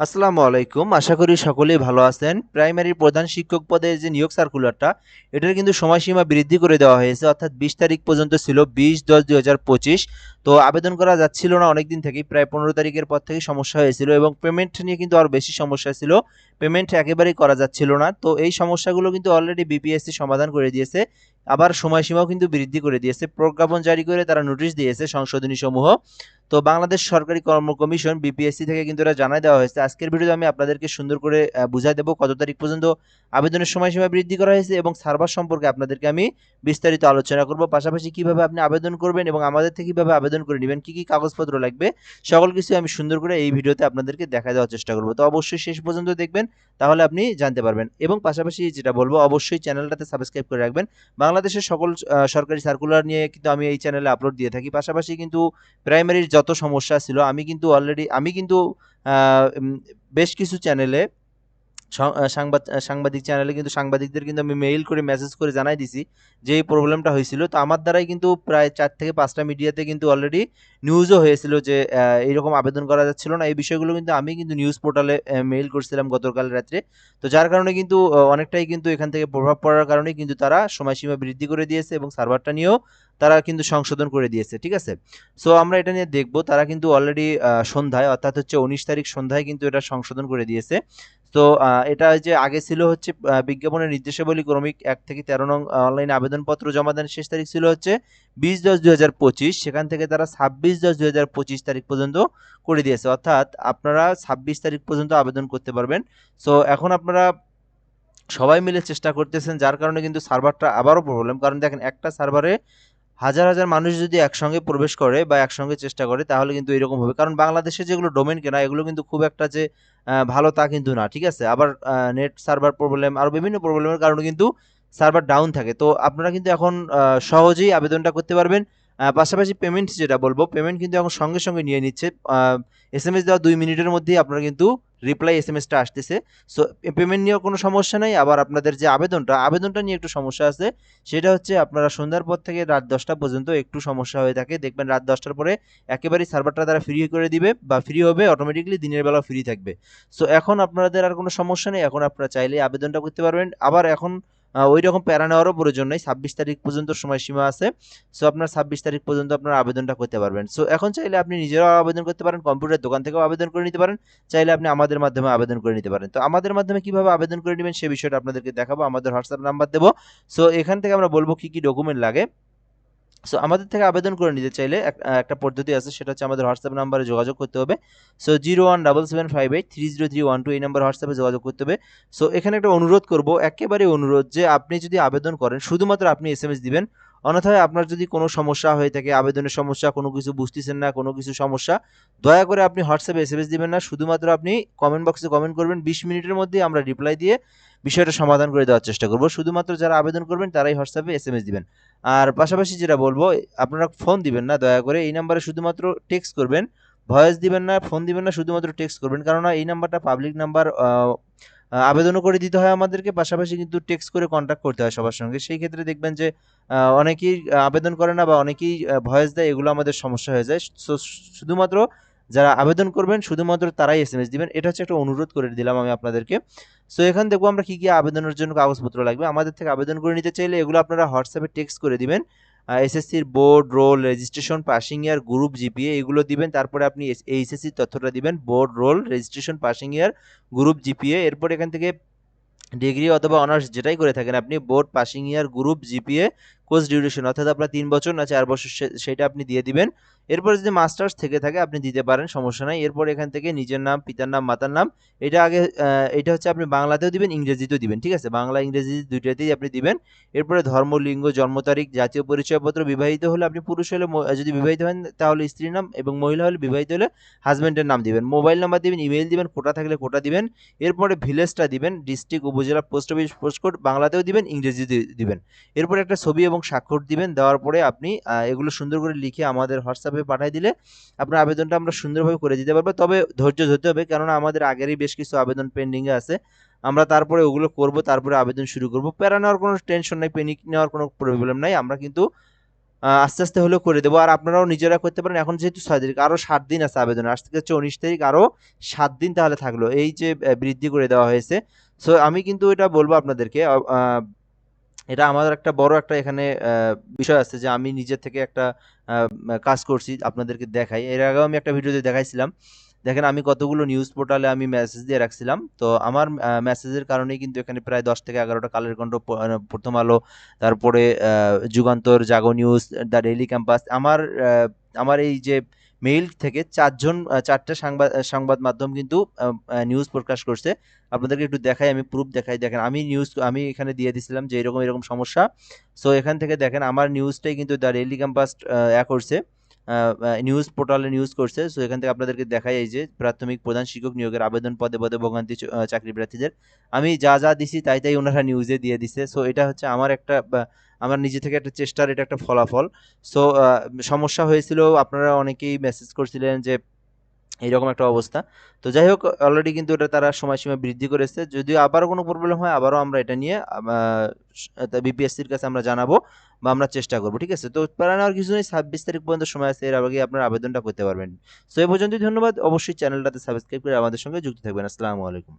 আসসালামু আলাইকুম। আশা করি সকলেই ভালো আছেন। প্রাইমারি প্রধান শিক্ষক পদের যে নিয়োগ সার্কুলারটা, এটার কিন্তু সময়সীমা বৃদ্ধি করে দেওয়া হয়েছে। অর্থাৎ বিশ তারিখ পর্যন্ত ছিল বিশ দশ দুই হাজার পঁচিশ। তো আবেদন করা যাচ্ছিল না অনেক দিন থেকেই, প্রায় পনেরো তারিখের পর থেকে সমস্যা হয়েছিল এবং পেমেন্ট নিয়ে কিন্তু আরও বেশি সমস্যা ছিল। পেমেন্ট একেবারেই করা যাচ্ছিল না। তো এই সমস্যাগুলো কিন্তু অলরেডি বিপিএসসি সমাধান করে দিয়েছে। আবার সময়সীমাও কিন্তু বৃদ্ধি করে দিয়েছে। প্রজ্ঞাপন জারি করে তারা নোটিশ দিয়েছে সংশোধনী সমূহ। তো বাংলাদেশ সরকারি কর্ম কমিশন বিপিএসসি থেকে কিন্তু এটা জানাই দেওয়া হয়েছে। আজকের ভিডিওতে আমি আপনাদেরকে সুন্দর করে বুঝাই দেবো কত তারিখ পর্যন্ত আবেদনের সময়সীমা বৃদ্ধি করা হয়েছে এবং সার্ভার সম্পর্কে আপনাদেরকে আমি বিস্তারিত আলোচনা করব। পাশাপাশি কীভাবে আপনি আবেদন করবেন এবং আমাদের থেকে কীভাবে আবেদন করে নেবেন, কী কী কাগজপত্র লাগবে, সকল কিছু আমি সুন্দর করে এই ভিডিওতে আপনাদেরকে দেখা দেওয়ার চেষ্টা করব। তো অবশ্যই শেষ পর্যন্ত দেখবেন। তাহলে আপনি জানতে পারবেন। এবং পাশাপাশি যেটা বলব, অবশ্যই চ্যানেলটাতে সাবস্ক্রাইব করে রাখবেন। বাংলাদেশের সকল সরকারি সার্কুলার নিয়ে কিন্তু আমি এই চ্যানেলে আপলোড দিয়ে থাকি। পাশাপাশি কিন্তু প্রাইমারির যত সমস্যা ছিল, আমি কিন্তু অলরেডি আমি কিন্তু বেশ কিছু চ্যানেলে সাংবাদ সাংবাদিক চ্যানেলে কিন্তু সাংবাদিকদের কিন্তু আমি মেইল করে মেসেজ করে জানাই দিছি যে এই প্রবলেমটা হয়েছিল। তো আমার দ্বারাই কিন্তু প্রায় চার থেকে পাঁচটা মিডিয়াতে কিন্তু অলরেডি নিউজও হয়েছিল যে এইরকম আবেদন করা যাচ্ছিল না। এই বিষয়গুলো কিন্তু আমি কিন্তু নিউজ পোর্টালে মেইল করছিলাম গতকাল রাত্রে। তো যার কারণে কিন্তু অনেকটাই কিন্তু এখান থেকে প্রভাব পড়ার কারণে কিন্তু তারা সময়সীমা বৃদ্ধি করে দিয়েছে এবং সার্ভারটা নিয়েও তারা কিন্তু সংশোধন করে দিয়েছে, ঠিক আছে? সো আমরা এটা নিয়ে দেখব, তারা কিন্তু অলরেডি সন্ধ্যায়, অর্থাৎ হচ্ছে উনিশ তারিখ সন্ধ্যায় কিন্তু এটা সংশোধন করে দিয়েছে। তো এটা যে আগে ছিল হচ্ছে বিজ্ঞাপনের নির্দেশাবলী ক্রমিক এক থেকে তেরো নং অনলাইন আবেদনপত্র জমা দেন শেষ তারিখ ছিল হচ্ছে বিশ দশ দুই হাজার পঁচিশ। সেখান থেকে তারা ছাব্বিশ দশ দুই হাজার পঁচিশ তারিখ পর্যন্ত করে দিয়েছে। অর্থাৎ আপনারা ছাব্বিশ তারিখ পর্যন্ত আবেদন করতে পারবেন। সো এখন আপনারা সবাই মিলে চেষ্টা করতেছেন, যার কারণে কিন্তু সার্ভারটা আবারও প্রবলেম কারণ দেখেন, একটা সার্ভারে হাজার হাজার মানুষ যদি একসঙ্গে প্রবেশ করে বা একসঙ্গে চেষ্টা করে, তাহলে কিন্তু এরকম হবে। কারণ বাংলাদেশে যেগুলো ডোমেন কেনা, এগুলো কিন্তু খুব একটা যে ভালো তা কিন্তু না, ঠিক আছে? আবার নেট সার্ভার প্রবলেম আর বিভিন্ন প্রবলেমের কারণে কিন্তু সার্ভার ডাউন থাকে। তো আপনারা কিন্তু এখন সহজেই আবেদনটা করতে পারবেন। পাশাপাশি পেমেন্ট যেটা বলব পেমেন্ট কিন্তু এখন সঙ্গে সঙ্গে নিয়ে নিচ্ছে। এস এম এস দেওয়া দুই মিনিটের মধ্যেই আপনারা কিন্তু রিপ্লাই এস এম এসটা আসতেছে সো পেমেন্ট নিয়েও কোনো সমস্যা নাই। আবার আপনাদের যে আবেদনটা আবেদনটা নিয়ে একটু সমস্যা আছে। সেটা হচ্ছে আপনারা সন্ধ্যার পর থেকে রাত দশটা পর্যন্ত একটু সমস্যা হয়ে থাকে। দেখবেন রাত দশটার পরে একেবারেই সার্ভারটা তারা ফ্রি করে দিবে বা ফ্রি হবে অটোমেটিকলি দিনের বেলা ফ্রি থাকবে। সো এখন আপনাদের আর কোনো সমস্যা নেই। এখন আপনারা চাইলে আবেদনটা করতে পারবেন। আবার এখন ওই রকম প্যারা নেওয়ারও প্রয়োজন নেই। ছাব্বিশ তারিখ পর্যন্ত সময়সীমা আছে। সো আপনার ছাব্বিশ তারিখ পর্যন্ত আপনার আবেদনটা করতে পারবেন। সো এখন চাইলে আপনি নিজেরাও আবেদন করতে পারেন, কম্পিউটার দোকান থেকেও আবেদন করে নিতে পারেন। চাইলে আপনি আমাদের মাধ্যমে আবেদন করে নিতে পারেন। তো, আমাদের মাধ্যমে কীভাবে আবেদন করে নেবেন সে বিষয়টা আপনাদেরকে দেখাবো। আমাদের হোয়াটসঅ্যাপ নাম্বার দেবো। সো এখান থেকে আমরা বলব কি কি ডকুমেন্ট লাগে। সো আমাদের থেকে আবেদন করে নিতে চাইলে এক- একটা পদ্ধতি আছে, সেটা হচ্ছে আমাদের হোয়াটসঅ্যাপ নাম্বারে যোগাযোগ করতে হবে। So zero one double seven five eight three zero three one two এই নাম্বার হোয়াটসঅ্যাপে যোগাযোগ করতে হবে। সো এখানে একটা অনুরোধ করব, একেবারে অনুরোধ যে আপনি যদি আবেদন করেন, শুধুমাত্র আপনি এস এম এস দিবেন, অন্যথায় আপনার যদি কোনো সমস্যা হয়ে থাকে, আবেদনের সমস্যা, কোনো কিছু বুঝতেছেন না, কোনো কিছু সমস্যা, দয়া করে আপনি হোয়াটসঅ্যাপে এস এম এস দিবেন না, শুধুমাত্র আপনি কমেন্ট বক্সে কমেন্ট করবেন, বিশ মিনিটের মধ্যে আমরা রিপ্লাই দিয়ে বিষয়টা সমাধান করে দেওয়ার চেষ্টা করব। শুধুমাত্র যারা আবেদন করবেন, তারাই হোয়াটসঅ্যাপে এস এম এস দিবেন। আর পাশাপাশি যেটা বলব, আপনারা ফোন দিবেন না, দয়া করে। এই নাম্বারে শুধুমাত্র টেক্সট করবেন ভয়েস দিবেন না ফোন দিবেন না, শুধুমাত্র টেক্সট করবেন। কেননা এই নাম্বারটা পাবলিক নাম্বার আবেদনও করে দিতে হয় আমাদেরকে, পাশাপাশি কিন্তু টেক্সট করে কন্ট্যাক্ট করতে হয় সবার সঙ্গে। সেই ক্ষেত্রে দেখবেন যে অনেকেই আবেদন করে না বা অনেকেই ভয়েস দেয়, এগুলো আমাদের সমস্যা হয়ে যায়। সো শুধুমাত্র যারা আবেদন করবেন, শুধুমাত্র তারাই এস এম এস দিবেন। এটা হচ্ছে একটা অনুরোধ করে দিলাম আমি আপনাদেরকে। সো এখান দেখব আমরা কি কি আবেদনের জন্য কাগজপত্র লাগবে। আমাদের থেকে আবেদন করে নিতে চাইলে এগুলো আপনারা হোয়াটসঅ্যাপে টেক্সট করে দিবেন। এসএসসির board roll registration passing year group GPA এগুলো দিবেন। তারপরে আপনি এইচএসসির তথ্যটা দিবেন। Board roll registration passing year group GPA এরপর এখান থেকে ডিগ্রি অথবা অনার্স যেটাই করে থাকেন আপনি board passing year group GPA course duration অর্থাৎ আপনার তিন বছর না চার বছর সেটা আপনি দিয়ে দিবেন। এরপর যদি মাস্টার্স থেকে থাকে, আপনি দিতে পারেন, সমস্যা নাই। এরপর এখান থেকে নিজের নাম, পিতার নাম, মাতার নাম, এটা আগে এটা হচ্ছে আপনি বাংলাতেও দিবেন, ইংরেজিতেও দিবেন, ঠিক আছে? বাংলা, ইংরেজি দুইটাতেই আপনি দিবেন। এরপরে ধর্ম, লিঙ্গ, জন্ম তারিখ, জাতীয় পরিচয়পত্র বিবাহিত হলে আপনি পুরুষ হলে যদি বিবাহিত হন, তাহলে স্ত্রীর নাম এবং মহিলা হলে বিবাহিত হলে হাজব্যান্ডের নাম দিবেন। মোবাইল নাম্বার দিবেন ইমেল দিবেন, কোটা থাকলে কোটা দিবেন। এরপরে ভিলেজটা দিবেন ডিস্ট্রিক্ট উপজেলা পোস্ট অফিস পোস্টকোড বাংলাতেও দিবেন, ইংরেজিতে দিবেন। এরপরে একটা ছবি এবং স্বাক্ষর দিবেন, দেওয়ার পরে আপনি এগুলো সুন্দর করে লিখে আমাদের হোয়াটসঅ্যাপে পাঠিয়ে দিলে আপনার আবেদনটা আমরা সুন্দরভাবে করে দিতে পারব। তবে ধৈর্য ধরতে হবে, কেননা আমাদের আগেরই বেশ কিছু আবেদন পেন্ডিংয়ে আছে। আমরা তারপরে ওগুলো করব, তারপরে আবেদন শুরু করব। প্যারা নেওয়ার কোনো টেনশন নাই পেনিক নেওয়ার কোনো প্রবলেম নাই। আমরা কিন্তু আস্তে আস্তে হলেও করে দেবো। আর আপনারাও নিজেরা করতে পারেন। এখন যেহেতু ছয় তারিখ, আরও সাত দিন আছে আবেদন। আজ থেকে হচ্ছে উনিশ তারিখ, আরও সাত দিন তাহলে থাকল। এই যে বৃদ্ধি করে দেওয়া হয়েছে। সো আমি কিন্তু এটা বলব আপনাদেরকে এটা আমার একটা বড় একটা এখানে বিষয় আছে যে আমি নিজের থেকে একটা কাজ করছি আপনাদেরকে দেখাই। এর আগেও আমি একটা ভিডিওতে দেখাইছিলাম। দেখেন আমি কতগুলো নিউজ পোর্টালে আমি মেসেজ দিয়ে রাখছিলাম। তো আমার মেসেজের কারণেই কিন্তু এখানে প্রায় দশ থেকে এগারোটা কালের কণ্ঠ প্রথম আলো, তারপরে Jugantor, Jago news the daily campus আমার আমার এই যে মেইল থেকে চারজন চারটে সংবাদ সংবাদ মাধ্যম কিন্তু নিউজ প্রকাশ করছে। আপনাদেরকে একটু দেখাই, আমি প্রুফ দেখাই। দেখেন, আমি নিউজ আমি এখানে দিয়ে দিছিলাম যে এরকম এরকম সমস্যা। সো এখান থেকে দেখেন, আমার নিউজটাই কিন্তু দ্য ডেইলি ক্যাম্পাস ইয়া করছে। নিউজ পোর্টালে নিউজ করছে। সো এখান থেকে আপনাদেরকে দেখাই এই যে প্রাথমিক প্রধান শিক্ষক নিয়োগের আবেদন পদে পদে ভোগান্তি চাকরি প্রার্থীদের আমি যা যা দিছি তাই তাই ওনারা নিউজে দিয়ে দিছে। সো এটা হচ্ছে আমার একটা আমার নিজে থেকে একটা চেষ্টার এটা একটা ফলাফল। সো সমস্যা হয়েছিল, আপনারা অনেকেই মেসেজ করছিলেন যে এইরকম একটা অবস্থা। তো যাই হোক অলরেডি কিন্তু এটা তারা সময়সীমা বৃদ্ধি করেছে। যদিও আবারও কোনো প্রবলেম হয়, আবারও আমরা এটা নিয়ে বিপিএসসির কাছে আমরা জানাব বা আমরা চেষ্টা করব, ঠিক আছে? তো প্যারা নেওয়ার কিছু নেই, ছাব্বিশ তারিখ পর্যন্ত সময় আছে, এর আগে আপনার আবেদনটা করতে পারবেন। সো এই পর্যন্তই ধন্যবাদ। অবশ্যই চ্যানেলটাতে সাবস্ক্রাইব করে আমাদের সঙ্গে যুক্ত থাকবেন। আসসালামু আলাইকুম।